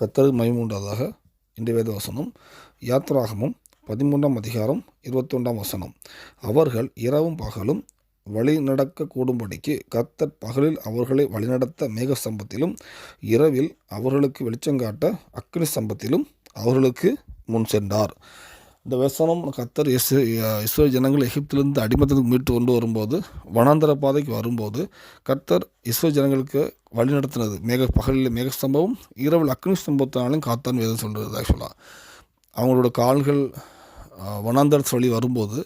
கத்தருக்கு மயமுண்டாதாக இன்று வேத வசனம். யாத்ராகமும் பதிமூன்றாம் அதிகாரம் இருபத்தொன்றாம் வசனம். அவர்கள் இரவும் பகலும் வழி நடக்க கூடும்படிக்கு பகலில் அவர்களை வழிநடத்த மேக சம்பத்திலும் இரவில் அவர்களுக்கு வெளிச்சங்காட்ட அக்னி சம்பத்திலும் அவர்களுக்கு முன் சென்றார். இந்த வசனம் கத்தர் இஸ் இஸ்ரேல் ஜனங்கள் எகிப்திலிருந்து அடிமத்தத்துக்கு மீட்டு கொண்டு வரும்போது வனாந்தர பாதைக்கு வரும்போது கர்த்தர் இஸ்ரேல் ஜனங்களுக்கு வழி நடத்தினது. மேக பகலில் மேக ஸ்தம்பமும் இரவில் அக்னி ஸ்தம்பத்தினாலும் காத்தான் வேதம் சொல்கிறது ஆக்சுவலாக அவங்களோட கால்கள் அஹ், வனாந்தரத்து வழி வரும்போது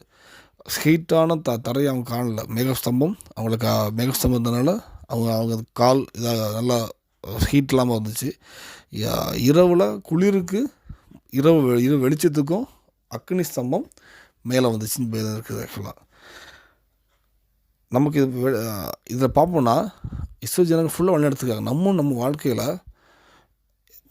ஹீட்டான த தரையை அவங்க காணல. மேகஸ்தம்பம் அவங்களுக்கு மேக மேகஸ்தம்பம் இருந்தனால அவங்க அவங்க கால் இதாக நல்லா ஹீட் இல்லாமல் வந்துச்சு. இரவில் குளிருக்கு இரவு இரவு வெளிச்சத்துக்கும் அக்னி ஸ்தம்பம் மேலே வந்துச்சுன்னு பேர் இருக்குது ஆக்சுவலாக நமக்கு இது இதில் பார்ப்போம்னா இஸ்ரோ ஜனங்கள் ஃபுல்லாக வழிநடத்துக்காங்க நம்ம நம்ம வாழ்க்கையில்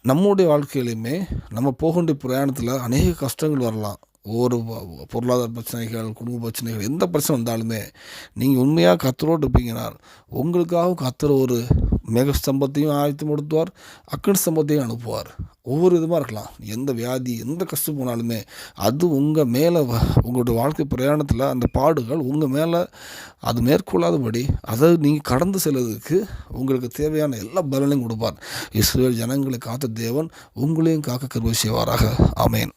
நம்முடைய வாழ்க்கையிலையுமே நம்ம போக வேண்டிய பிரயாணத்தில் அநேக கஷ்டங்கள் வரலாம். ஒவ்வொரு பொருளாதார பிரச்சனைகள் குடும்ப பிரச்சனைகள் எந்த பிரச்சனை வந்தாலுமே நீங்கள் உண்மையாக கத்தரோடு இருப்பீங்கன்னா உங்களுக்காகவும் கத்துற ஒரு மேகஸ்தம்பத்தையும் ஆயத்தப்படுத்துவார் அக்கன் ஸ்தம்பத்தையும் அனுப்புவார். ஒவ்வொரு விதமாக இருக்கலாம். எந்த வியாதி எந்த கஷ்டம் போனாலுமே அது உங்கள் மேலே உங்களுடைய வாழ்க்கை பிரயாணத்தில் அந்த பாடுகள் உங்கள் மேலே அது மேற்கொள்ளாதபடி அதை நீங்கள் கடந்து செல்வதற்கு உங்களுக்கு தேவையான எல்லா பலனையும் கொடுப்பார். இஸ்ரேல் ஜனங்களை காத்த தேவன் உங்களையும் காக்க கருவை செய்வாராக. அமேன்